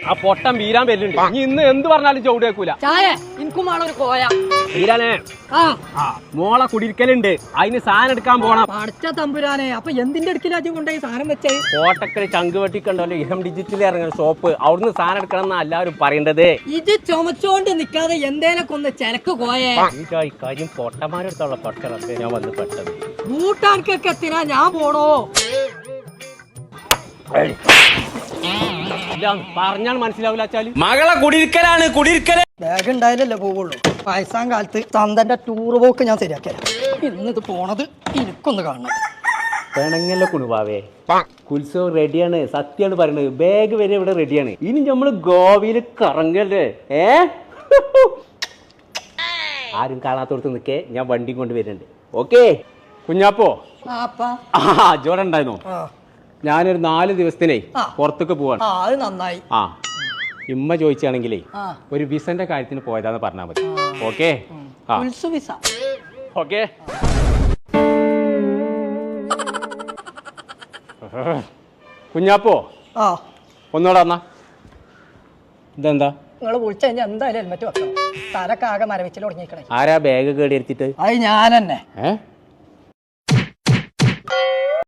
ആ പൊട്ടം വീരാൻ വരുന്നുണ്ട് ഇനി ഇന്ന് എന്ത് പറഞ്ഞാലും ചോടിയാക്കൂല വെക്കൂല ചായ എനിക്കും ഒരു കോയ. വീരാനെ ആ. മോളെ കുടിരിക്കലുണ്ട്. അതിന് സാധനം എടുക്കാൻ പോണം. പഠിച്ച തമ്പുരാനെ അപ്പൊ എന്തിന്റെ അടുക്കിലാച്ചും കൊണ്ടുപോയി സാധനം വെച്ചേ കോട്ടക്കര ചങ്ക് വെട്ടിക്കണ്ടല്ലോ ഇഹം ഡിജിറ്റലി ഇറങ്ങുന്ന ഷോപ്പ് അവിടുന്ന് സാധനം എടുക്കണം എന്നാ എല്ലാവരും പറയേണ്ടത്. ഇത് ചുമച്ചോണ്ട് നിക്കാതെ എന്തേലൊക്കെ ഒന്ന് ചിലക്ക് കോയേ. ഈ കാര്യം പൊട്ടന്മാരെടുത്തുള്ള പട്ടറത്തെ ഞാൻ വന്ന് പെട്ടത് ഭൂട്ടാൻക്കൊക്കെ എത്തിനാ ഞാൻ പോണോ? ഇല്ല പറഞ്ഞാൽ മനസ്സിലാവില്ല വെച്ചാൽ മകളെ കുടിരിക്കലാണ് കുടിരിക്കൽ. ബാഗ് ഉണ്ടായാലല്ലേ പോവുള്ളൂ. വയസ്സാം കാലത്ത് തന്തന്റെ ടൂർ പോക്ക് ഞാൻ ശരിയാക്കിയാ ഇന്നിത് പോണത് എനിക്കൊന്ന് കാണണം. പെണങ്ങല്ല കുണുവാവേ ഉത്സവം റെഡിയാണ് സത്യാണ് പറയുന്നത് ബാഗ് വരെ ഇവിടെ റെഡിയാണ് ഇനി നമ്മൾ ഗോവയിൽ കറങ്ങല്ലേ? ഏ? ആരും കാണാത്തോടത്ത് നിൽക്കേ. ഞാൻ വണ്ടി കൊണ്ട് വരുന്നുണ്ട്. ഓക്കേ കുഞ്ഞാപ്പോ? ആ. ഞാനൊരു നാല് ദിവസത്തിനേ. പുറത്തേക്ക് പോവാണ്. ആ അത് നന്നായി. ആ. ഇമ്മ ചോദിച്ചാണെങ്കിലേ ഒരു വിസന്റെ കാര്യത്തിന് പോയതാന്ന് പറഞ്ഞാൽ മതി. ഓക്കെ? വിസ. ഓക്കെ? കുഞ്ഞാപ്പോ? ആ. എന്നാ ഇതെന്താ? നിങ്ങൾ വിളിച്ചു കഴിഞ്ഞാൽ എന്തായാലും ഹെൽമെറ്റ് വെക്കണം. തലക്കാകെ മരവിച്ചിൽ തുടങ്ങിക്കണേ ആരാ ബാഗ് കേടിയിരുത്തിട്ട് അത് ഞാൻ തന്നെ ഏ?